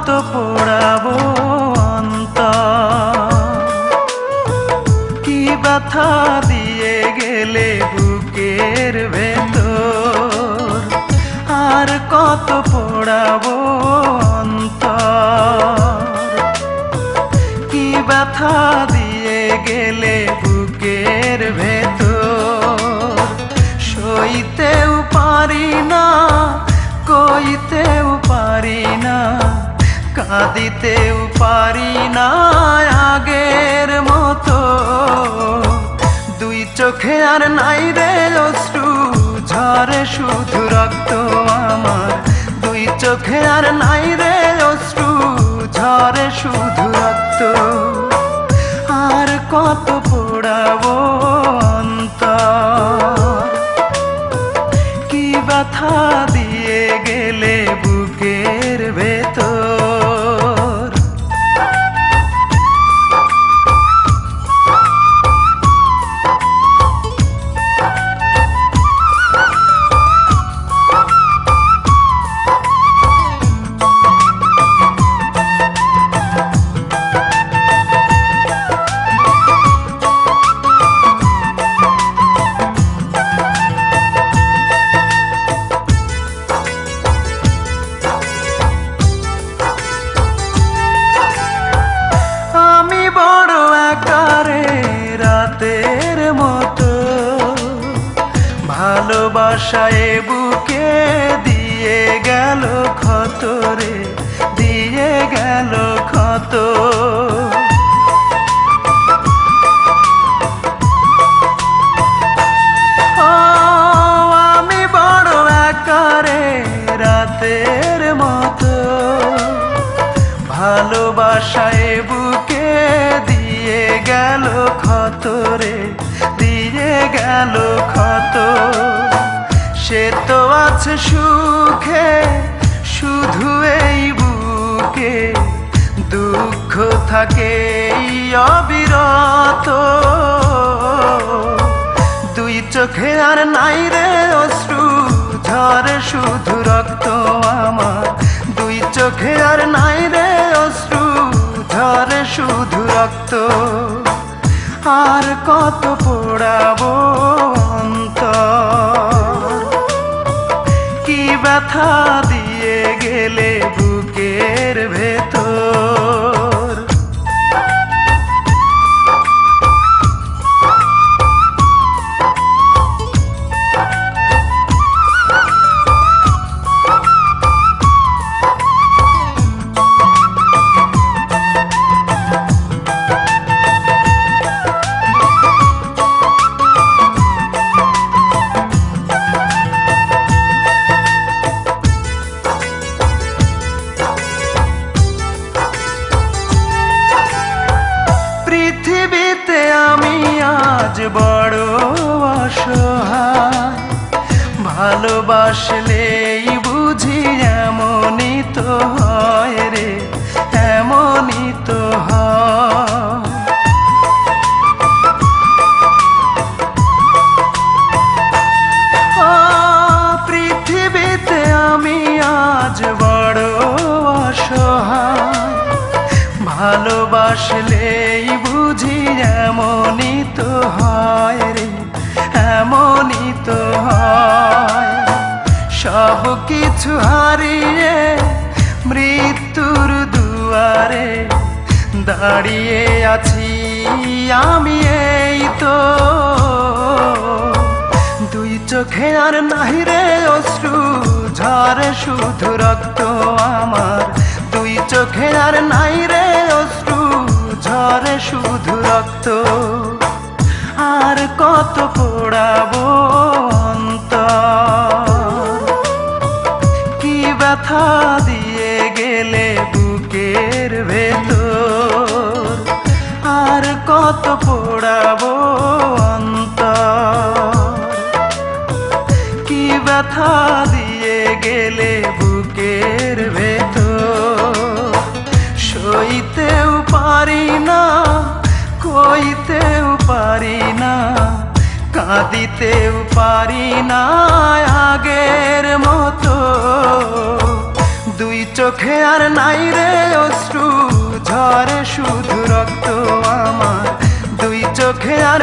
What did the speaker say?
কত পোড়াবো অন্তর। কি ব্যথা দিয়ে গেলে বুকের ভেতর? আর কত পোড়াবো অন্তর? কি ব্যথা দিয়ে গেলে কাঁদিতেও পারি না আগের মতো। দুই চোখে আর নাই রে অশ্রু ঝরে শুধু রক্ত আমার। দুই চোখে আর নাই রে ভালোবাসায় বুকে দিয়ে গেল ক্ষত রে দিয়ে গেল ক্ষত। আমি বড় আকারে রাতের মতো। ভালোবাসায় বুকে দিয়ে গেল ক্ষত রে দিয়ে গেল আছে সুখে, শুধু এই বুকে দুঃখ থাকে অবিরত। দুই চোখে আর নাই রে অশ্রু ঝরে শুধু রক্ত আমার। দুই চোখে আর নাই রে অশ্রু ঝরে শুধু রক্ত। আর কত পোড়াবো ব্যথা দিয়ে অসহায় ভালোবাসলেই বুঝি এমনই তো হয় রে, এমনই তো হয়। পৃথিবীতে আমি আজ বড় অসহায় ভালোবাসলেই সব কিছু হারিয়ে মৃত্যুর দুয়ারে দাঁড়িয়ে আছি আমি এই তো। দুই চোখে আর নাহি রে অশ্রু ঝরে শুধু রক্ত আমার। দুই চোখে আর নাই রে অশ্রু ঝরে শুধু রক্ত। আর কত পোড়াবো অন্তর? ব্যথা দিয়ে গেলে বুকের ভেতর আর কত পোড়াবো অন্তর? কি ব্যথা দিয়ে গেলে বুকের ভেতর? সইতেও পারি না, কইতেও পারি না। কাঁদিতেও পারি না আগের মতো। দুই চোখ চোখে আর নাই রে অশ্রু ঝরে শুধু রক্ত আমার। দুই চোখে আর